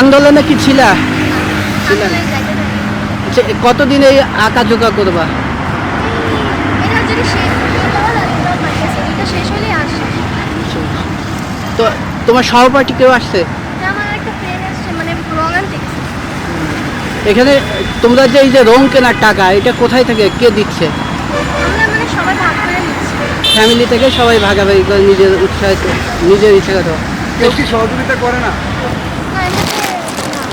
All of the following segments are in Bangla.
আন্দোলনে কি ছিলা? ছিলেন। আচ্ছা, কতদিন এই আঁকা ঝোঁকা করবা? তো তোমার সহপাঠী কেউ আসছে? এটা আমার একটা ফ্রেন্ড আসছে মানে এখানে তোমরা যে এই যে রং কেনার টাকা এটা কোথায় থেকে? কে দিচ্ছে? আমরা মানে সবাই ভাগ করে নিচ্ছি। ফ্যামিলি থেকে সবাই ভাগাভাগি করে নিজের উৎসাহিত নিজের ইচ্ছা কথা সহযোগিতা করে না না এমনিতে না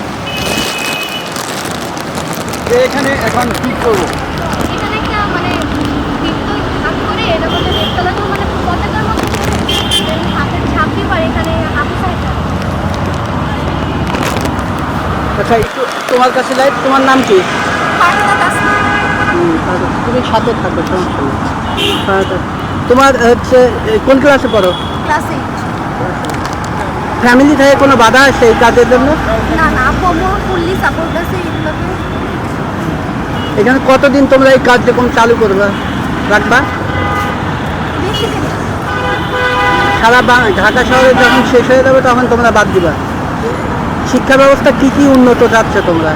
যে এখানে এখন কি করব এখানে একটা মানে পিস্তল ভাগ করে এটার মধ্যে রেড কালার মানে পতাকার মতো করে হাতের ছাপ দিয়ে পারে এখানে হাতে সাইড আচ্ছা একটু তোমার কাছে লাইট তোমার নাম কি? তুমি সাথে থাকো সমস্যা নেই। তোমার হচ্ছে কোন ক্লাসে পড়ো? ফ্যামিলি থেকে কোনো বাধা আছে এই কাজের জন্য? না না ফুললি সাপোর্ট আছে এখানে কতদিন তোমরা এই কার্যক্রম চালু করবা? রাখবা। সারা ঢাকা শহরে যখন শেষ হয়ে যাবে তখন তোমরা বাদ দিবা। শিক্ষা ব্যবস্থা কি কি উন্নত যাচ্ছে তোমরা?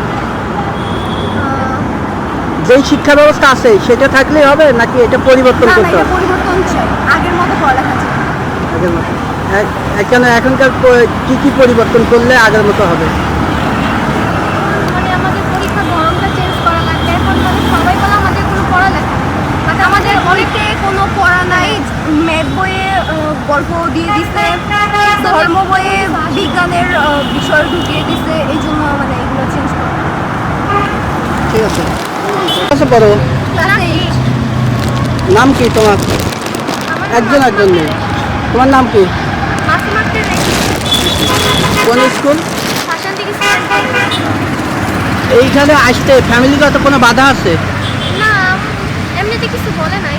যেই শিক্ষা ব্যবস্থা আছে সেটা থাকলেই হবে নাকি এটা পরিবর্তন করতে হবে? আগের মতো পড়ালেখা এখানে এখনকার কি কি পরিবর্তন করলে আগের মতো হবে মানে আমাদের পরীক্ষার ধরনটা চেঞ্জ করা লাগবে এখন মানে সবাই বলে আমাদের কোনো পড়ালেখা নেই। মানে আমাদের অনেকে কোনো পড়া নাই ম্যাথ বইয়ে গল্প দিয়ে দিছে। ধর্ম বইয়ে বিজ্ঞানের বিষয় ঢুকিয়ে দিছে। এই জন্য মানে এগুলো চেঞ্জ করা ঠিক আছে। আচ্ছা পড়ো। নাম কি তোমার? একজন একজন নেই। তোমার নাম কি? কোন স্কুল? এইখানে আসতে ফ্যামিলিগত কোনো বাধা আছে? না এমনিতে কিছু বলে নাই।